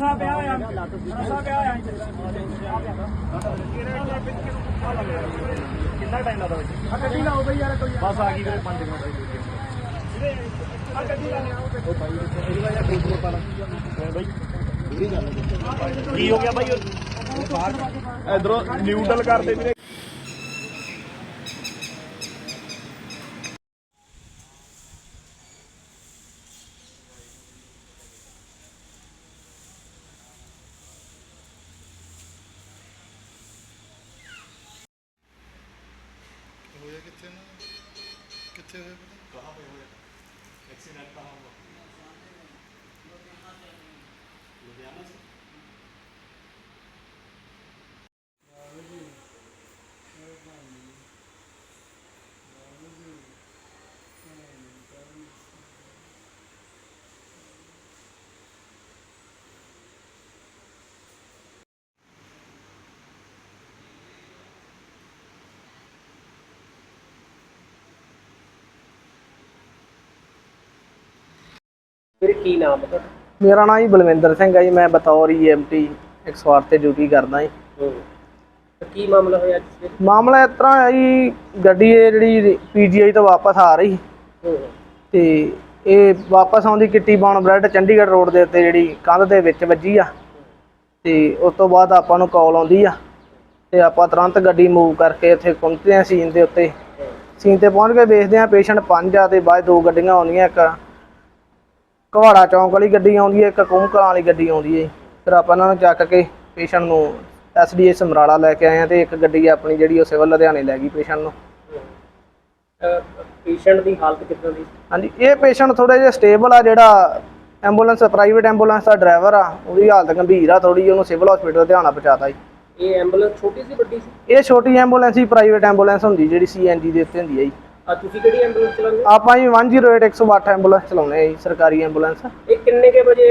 ਰਸਾ ਪਿਆ ਆ ਰਸਾ ਪਿਆ ਆ ਕਿੰਨਾ ਟਾਈਮ ਲੱਗਦਾ ਵਿੱਚ ਆ ਗੱਡੀ ਲਾਓ ਬਈ ਯਾਰ ਕੋਈ ਬਸ ਆ ਗਈ ਵੀਰੇ 5 ਮਿੰਟ ਆ ਗੱਡੀ ਲਾ ਲਿਆਓ ਉਹ ਭਾਈ ਇਹਦੀ ਵਜ੍ਹਾ ਕੋਈ ਨਹੀਂ ਪਾਣਾ ਬਈ। ਕੀ ਹੋ ਗਿਆ ਭਾਈ ਇਧਰੋਂ ਨਿਊਟਰਲ ਕਰਦੇ ਵੀਰੇ। ਹੋਇਆ ਕਿੱਥੇ ਨਾ? ਕਿੱਥੇ ਹੋਇਆ? ਪਤਾ ਫਿਰ ਕੀ ਨਾਮ ਹੈ ਤੁਹਾਡਾ? ਮੇਰਾ ਨਾਮ ਜੀ ਬਲਵਿੰਦਰ ਸਿੰਘ ਹੈ ਜੀ ਮੈਂ ਬਤੌਰ ਈਐਮਟੀ 108 ਤੇ ਡਿਊਟੀ ਕਰਦਾ ਜੀ। ਤੇ ਕੀ ਮਾਮਲਾ ਹੋਇਆ ਅੱਜ ਮਾਮਲਾ ਇਸ ਤਰ੍ਹਾਂ ਹੈ ਜੀ ਗੱਡੀ ਇਹ ਜਿਹੜੀ ਪੀਜੀਆਈ ਤੋਂ ਵਾਪਸ ਆ ਰਹੀ। ਤੇ ਇਹ ਵਾਪਸ ਆਉਂਦੀ Kitty bun bread Chandigarh road ਦੇ ਉੱਤੇ ਜਿਹੜੀ ਕੰਧ ਦੇ ਵਿੱਚ ਵੱਜੀ ਆ। ਤੇ ਉਸ ਤੋਂ ਬਾਅਦ ਆਪਾਂ ਨੂੰ ਕਾਲ ਆਉਂਦੀ ਆ। ਤੇ ਆਪਾਂ ਤੁਰੰਤ ਗੱਡੀ ਮੂਵ ਕਰਕੇ ਇੱਥੇ ਪਹੁੰਚਦੇ ਆ ਸੀਨ ਦੇ ਉੱਤੇ। ਸੀਨ ਤੇ ਪਹੁੰਚ ਕੇ ਵੇਖਦੇ ਆ ਪੇਸ਼ੈਂਟ ਪੰਜ ਆ ਤੇ ਬਾਅਦ ਦੋ ਗੱਡੀਆਂ ਆਉਂਦੀਆਂ ਇੱਕ ਕਵਾੜਾ ਚੌਂਕ ਵਾਲੀ ਗੱਡੀ ਆਉਂਦੀ ਹੈ ਇੱਕ ਕੁੰਮਕਲਾਂ ਵਾਲੀ ਗੱਡੀ ਆਉਂਦੀ ਹੈ। ਫਿਰ ਆਪਾਂ ਇਹਨਾਂ ਨੂੰ ਚੱਕ ਕੇ ਪੇਸ਼ੈਂਟ ਨੂੰ ਐਸਡੀਏ ਸਮਰਾਲਾ ਲੈ ਕੇ ਆਏ ਆ ਤੇ ਇੱਕ ਗੱਡੀ ਆਪਣੀ ਜਿਹੜੀ ਉਹ ਸਿਵਲ ਲੁਧਿਆਣੇ ਲੈ ਗਈ ਪੇਸ਼ੈਂਟ ਨੂੰ। ਪੇਸ਼ੈਂਟ ਦੀ ਹਾਲਤ ਕਿੱਦਾਂ ਦੀ? ਹਾਂਜੀ ਇਹ ਪੇਸ਼ੈਂਟ ਥੋੜਾ ਜਿਹਾ ਸਟੇਬਲ ਆ ਜਿਹੜਾ ਐਂਬੂਲੈਂਸ ਪ੍ਰਾਈਵੇਟ ਐਂਬੂਲੈਂਸ ਦਾ ਡਰਾਈਵਰ ਆ ਉਹਦੀ ਹਾਲਤ ਗੰਭੀਰ ਆ ਥੋੜੀ ਉਹਨੂੰ ਸਿਵਲ ਹਸਪੀਟਲ ਲੁਧਿਆਣਾ ਪਹੁੰਚਾਤਾ ਜੀ। ਇਹ ਐਂਬੂਲੈਂਸ ਛੋਟੀ ਸੀ ਵੱਡੀ ਸੀ? ਇਹ ਛੋਟੀ ਐਂਬੂਲੈਂਸ ਹੀ ਪ੍ਰਾਈਵੇਟ ਐਂਬੂਲੈਂਸ ਹੁੰਦੀ ਜਿਹੜੀ ਸੀਐਨਜੀ ਦੇ ਉੱਤੇ ਹੁੰਦੀ ਹੈ ਜੀ। ਆ ਤੁਸੀਂ ਕਿਹੜੀ ਐਂਬੂਲੈਂਸ ਚਲਾਉਂਦੇ ਹੋ? ਆਪਾਂ ਜੀ 108 108 ਐਂਬੂਲੈਂਸ ਚਲਾਉਂਦੇ ਆ ਜੀ ਸਰਕਾਰੀ ਐਂਬੂਲੈਂਸ ਇਹ ਕਿੰਨੇ ਕੇ ਵਜੇ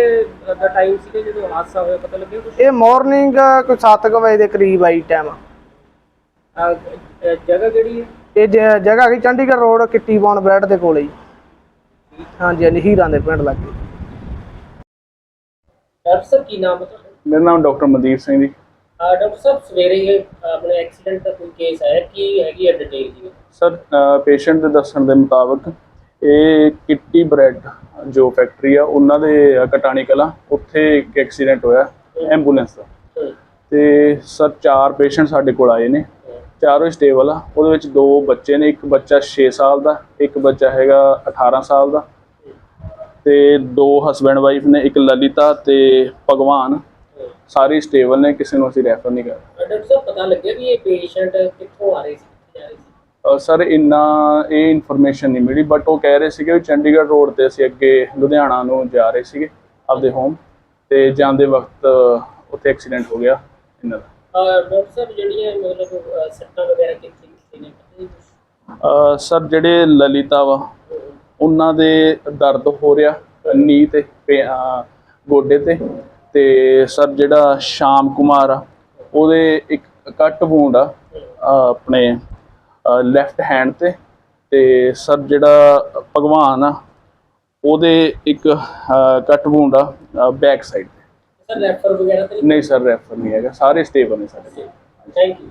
ਦਾ ਟਾਈਮ ਸੀਗਾ ਜਦੋਂ ਹਾਦਸਾ ਹੋਇਆ ਪਤਾ ਲੱਗਿਆ ਕੁਝ ਇਹ ਮਾਰਨਿੰਗ ਕੋਈ 7 ਵਜੇ ਦੇ ਕਰੀਬ ਆਈ ਟਾਈਮ ਜਗ੍ਹਾ ਕਿਹੜੀ ਹੈ? ਇਹ ਜ- ਜਗ੍ਹਾ ਹੈਗੀ Chandigarh road Kitty bun bread ਦੇ ਕੋਲੇ ਜੀ। ਹਾਂਜੀ ਹਾਂਜੀ ਹੀਰਾਂ ਦੇ ਪਿੰਡ ਲੱਗੇ। ਡਾਕਟਰ ਸਾਹਿਬ ਕੀ ਨਾਮ ਹੈ ਤੁਹਾਡਾ? ਮੇਰਾ ਨਾਮ ਡਾਕਟਰ ਮਨਦੀਪ ਸਿੰਘ ਜੀ। ਡਾਕਟਰ ਸਾਹਿਬ ਸਵੇਰੇ ਆਪਣੇ ਐਕਸੀਡੈਂਟ ਦਾ ਕੋਈ ਕੇਸ ਆਇਆ? ਕੀ ਹੈਗੀ ਹੈ ਡਿਟੇਲ ਜੀ? ਸਰ ਪੇਸ਼ੈਂਟ ਦੇ ਦੱਸਣ ਦੇ ਮੁਤਾਬਕ ਇਹ ਕਿੱਟੀ ਬ੍ਰੈਡ ਜੋ ਫੈਕਟਰੀ ਆ ਉਹਨਾਂ ਦੇ ਕਟਾਣੀ ਕਲਾ ਉੱਥੇ ਇੱਕ ਐਕਸੀਡੈਂਟ ਹੋਇਆ ਐਂਬੂਲੈਂਸ ਦਾ। ਤੇ ਸਰ ਚਾਰ ਪੇਸ਼ੈਂਟ ਸਾਡੇ ਕੋਲ ਆਏ ਨੇ। ਚਾਰੋਂ ਸਟੇਬਲ ਆ। ਉਹਦੇ ਵਿੱਚ ਦੋ ਬੱਚੇ ਨੇ ਇੱਕ ਬੱਚਾ 6 ਸਾਲ ਦਾ ਇੱਕ ਬੱਚਾ ਹੈਗਾ 18 ਸਾਲ ਦਾ। ਤੇ ਦੋ ਹਸਬੈਂਡ ਵਾਈਫ ਨੇ ਇੱਕ ਲਲਿਤਾ ਤੇ ਭਗਵਾਨ। ਸਾਰੇ ਸਟੇਬਲ ਨੇ ਕਿਸੇ ਨੂੰ ਅਸੀਂ ਰੈਫਰ ਨਹੀਂ ਕਰ ਡਾਕਟਰ ਸਾਹਿਬ ਪਤਾ ਲੱਗਿਆ ਵੀ ਇਹ ਪੇਸ਼ੈਂਟ ਕਿੱਥੋਂ ਆ ਰਹੇ ਸੀ ਕਿੱਥੇ ਜਾ ਰਹੇ ਸੀ? ਅ, ਸਰ ਇੰਨਾ ਇਹ ਇਨਫੋਰਮੇਸ਼ਨ ਨਹੀਂ ਮਿਲੀ ਬਟ ਉਹ ਕਹਿ ਰਹੇ ਸੀਗੇ ਵੀ ਚੰਡੀਗੜ੍ਹ ਰੋਡ ਤੇ ਅਸੀਂ ਅੱਗੇ ਲੁਧਿਆਣਾ ਨੂੰ ਜਾ ਰਹੇ ਸੀਗੇ ਆਪਦੇ ਹੋਮ ਤੇ ਜਾਂਦੇ ਵਕਤ ਉੱਥੇ ਐਕਸੀਡੈਂਟ ਹੋ ਗਿਆ ਇਹਨਾਂ ਦਾ। ਅ, ਡਾਕਟਰ ਸਾਹਿਬ ਜਿਹੜੀਆਂ ਮਤਲਬ ਅ, ਸੱਟਾਂ ਵਗੈਰਾ ਕਿੱਥੇ ਕਿੱਥੇ ਨੇ ਪਤਾ ਨਹੀਂ ਕੁਛ? ਅ, ਸਰ ਜਿਹੜੇ ਲਲਿਤਾ ਵਾ ਉਹਨਾਂ ਦੇ ਦਰਦ ਹੋ ਰਿਹਾ ਨੀ ਤੇ ਪੇ- ਗੋਡੇ ਤੇ। ਤੇ ਸਰ ਜਿਹੜਾ ਸ਼ਾਮ ਕੁਮਾਰ ਆ ਉਹਦੇ ਇੱਕ ਕੱਟ ਵੂੰਡ ਆ ਆਪਣੇ ਲੈਫਟ ਹੈਂਡ ਤੇ ਤੇ ਸਰ ਜਿਹੜਾ ਭਗਵਾਨ ਆ ਉਹਦੇ ਇੱਕ ਕੱਟ ਵੂੰਡ ਆ ਬੈਕ ਸਾਈਡ ਤੇ। ਸਰ ਰੈਫਰ ਵਗੈਰਾ ਤਾਂ ਨਹੀਂ ਸਰ ਰੈਫਰ ਨਹੀਂ ਹੈਗਾ ਸਾਰੇ ਸਟੇਬਲ ਨੇ ਸਾਡੇ ਥੈਂਕ ਯੂ